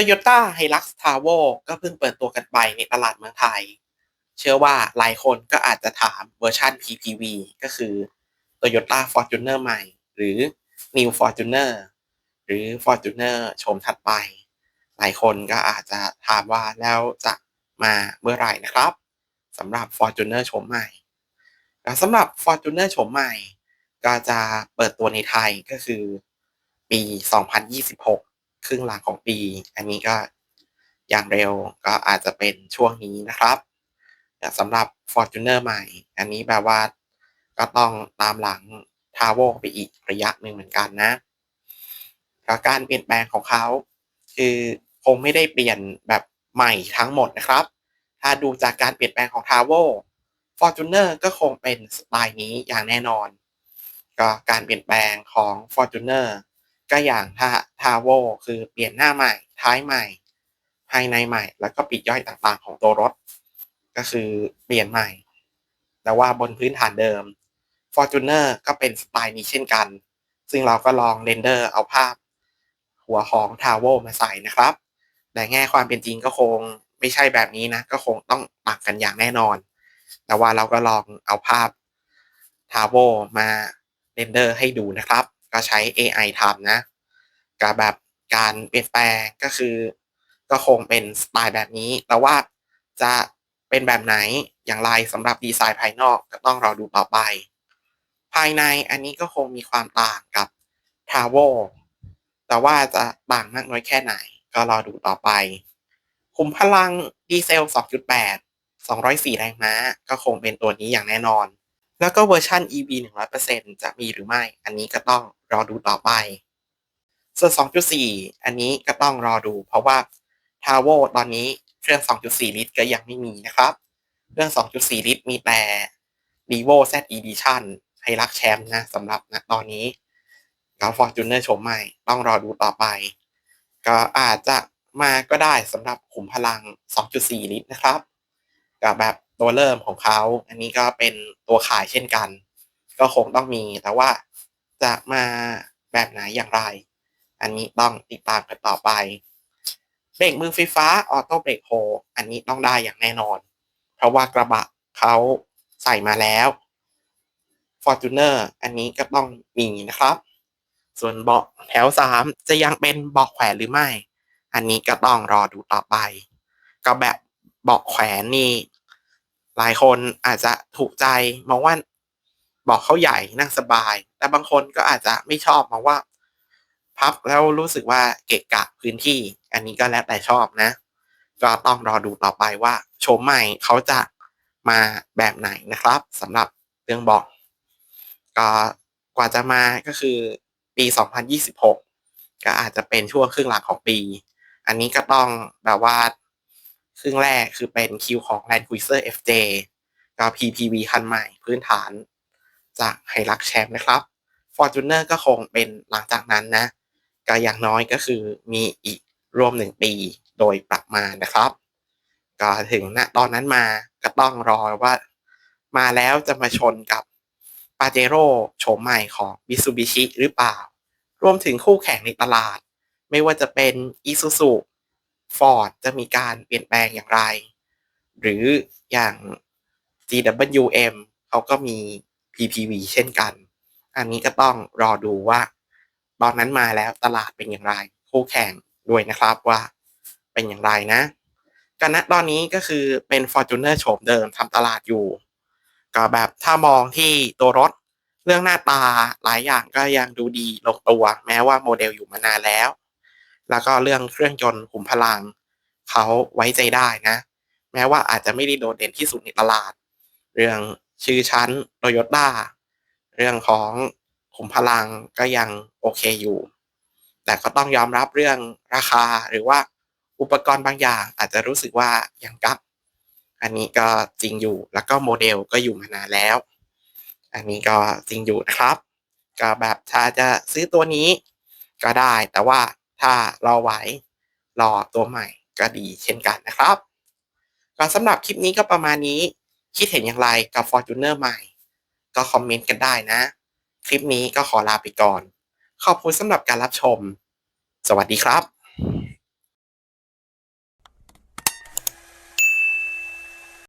Toyota Hilux t a v o ก็เพิ่งเปิดตัวกันไปในตลาดเมืองไทย เชื่อว่าหลายคนก็อาจจะถามเวอร์ชัน PPV ก็คือ Toyota Fortuner ใหม่ หรือ New Fortuner หรือ Fortuner โฉมถัดไป หลายคนก็อาจจะถามว่าแล้วจะมาเมื่อไหร่นะครับสำหรับ Fortuner โฉมใหม่และสำหรับ Fortuner โฉมใหม่ ก็จะเปิดตัวในไทยก็คือ ปี 2026 ครึ่งหลังของปี อันนี้ก็อย่างเร็วก็อาจจะเป็นช่วงนี้นะครับสำหรับ Fortuner ใหม่ อันนี้แบบว่าก็ต้องตามหลังทาวโวไปอีกระยะหนึ่งเหมือนกันนะการเปลี่ยนแปลงของเขา คือคงไม่ได้เปลี่ยนแบบใหม่ทั้งหมดนะครับ ถ้าดูจากการเปลี่ยนแปลงของทาวโว Fortuner ก็คงเป็นสไตล์นี้อย่างแน่นอน ก็การเปลี่ยนแปลงของ Fortuner ก็อย่างถ้าทาวโวคือเปลี่ยนหน้าใหม่ ท้ายใหม่ ภายในใหม่ แล้วก็ปีกย่อยต่างๆ ของตัวรถ ก็คือเปลี่ยนใหม่ แต่ว่าบนพื้นฐานเดิม Fortuner ก็เป็นสไตล์นี้เช่นกัน ซึ่งเราก็ลองเรนเดอร์เอาภาพ หัวของทาวโวมาใส่นะครับ แต่แง่ความเป็นจริงก็คงไม่ใช่แบบนี้นะ ก็คงต้องต่างกันอย่างแน่นอน แต่ว่าเราก็ลองเอาภาพทาวโวมาเรนเดอร์ให้ดูนะครับ ก็ใช้ AI ทำนะ กับแบบการเปลี่ยนแปลงก็คือ ก็คงเป็นสไตล์แบบนี้ แต่ว่าจะเป็นแบบไหนอย่างไรสำหรับดีไซน์ภายนอกก็ต้องรอดูต่อไป ภายในอันนี้ก็คงมีความต่างกับทาวโวแต่ว่าจะต่างมากน้อยแค่ไหน ก็รอดูต่อไปคุมพลังดีเซล 2.8 204 แรงม้า ก็คงเป็นตัวนี้อย่างแน่นอน แล้วก็เวอร์ชัน EV 100%จะมีหรือไม่ อันนี้ก็ต้องรอดูต่อไป ส่วน 2.4 อันนี้ก็ต้องรอดูเพราะว่า t a v o ตอนนี้เครื่อง 2.4 ลิตรก็ยังไม่มีนะครับ เครื่อง 2.4 ลิตรมีแต่ r e v o Z Edition ให้รักแชมป์นะสำหรับนะตอนนี้กับ Fortuner โฉมใหม่ ต้องรอดูต่อไป ก็อาจจะมาก็ได้สำหรับขุมพลัง 2.4 ลิตรนะครับกับแบบตัวเริ่มของเขา อันนี้ก็เป็นตัวขายเช่นกัน ก็คงต้องมีแต่ว่าจะมาแบบไหนอย่างไร อันนี้ต้องติดตามกันต่อไป เบรกมือไฟฟ้าออโต้เบรกโฮอันนี้ต้องได้อย่างแน่นอน เพราะว่ากระบะเขาใส่มาแล้ว Fortuner อันนี้ก็ต้องมีนะครับ ส่วนเบาะแถว 3 จะยังเป็นเบาะแขวนหรือไม่ อันนี้ก็ต้องรอดูต่อไป ก็แบบเบาะแขวนนี่หลายคนอาจจะถูกใจมองว่าเบอกเขาใหญ่นั่งสบาย แต่บางคนก็อาจจะไม่ชอบมองว่า พับแล้วรู้สึกว่าเกะกะพื้นที่ อันนี้ก็แล้วแต่ชอบนะ ก็ต้องรอดูต่อไปว่าโฉมใหม่เขาจะมาแบบไหนนะครับสำหรับเรื่องบอกก็กว่าจะมาก็คือปี 2026 ก็อาจจะเป็นช่วงครึ่งหลังของปี อันนี้ก็ต้องแบบว่าครึ่งแรกคือเป็นคิวของ Land Cruiser FJ ก็ PPV คันใหม่พื้นฐานจากไฮรักแชมป์นะครับ Fortuner ก็คงเป็นหลังจากนั้นนะ ก็อย่างน้อยก็คือมีอีกรวมหนึ่งปีโดยประมาณนะครับ ก็ถึงณตอนนั้นมาก็ต้องรอว่า มาแล้วจะมาชนกับปาเจโร่โฉมใหม่ของ Mitsubishi หรือเปล่า รวมถึงคู่แข่งในตลาด ไม่ว่าจะเป็น Isuzu ฟอร์ดจะมีการเปลี่ยนแปลงอย่างไร หรืออย่าง GWM เขาก็มี PPV เช่นกัน อันนี้ก็ต้องรอดูว่า ตอนนั้นมาแล้วตลาดเป็นอย่างไรคู่แข่งด้วยนะครับว่าเป็นอย่างไรนะกันนะตอนนี้ก็คือเป็น Fortuner โฉมเดิมทำตลาดอยู่ ก็แบบถ้ามองที่ตัวรถเรื่องหน้าตาหลายอย่างก็ยังดูดีลงตัว แม้ว่าโมเดลอยู่มานานแล้ว แล้วก็เรื่องเครื่องยนต์ขุมพลัง เขาไว้ใจได้นะ แม้ว่าอาจจะไม่ได้โดดเด่นที่สุดในตลาด เรื่องชื่อชั้นโตโยต้าเรื่องของ มพลังก็ยังโอเคอยู่ แต่ก็ต้องยอมรับเรื่องราคาหรือว่าอุปกรณ์บางอย่างอาจจะรู้สึกว่ายังกักอันนี้ก็จริงอยู่แล้วก็โมเดลก็อยู่มานานแล้ว อันนี้ก็จริงอยู่นะครับ ก็แบบถ้าจะซื้อตัวนี้ก็ได้ แต่ว่าถ้ารอไหวรอตัวใหม่ก็ดีเช่นกันนะครับ ก็สำหรับคลิปนี้ก็ประมาณนี้ คิดเห็นอย่างไรกับ Fortuner ใหม่ ก็คอมเมนต์กันได้นะ คลิปนี้ก็ขอลาไปก่อน ขอบคุณสำหรับการรับชม สวัสดีครับ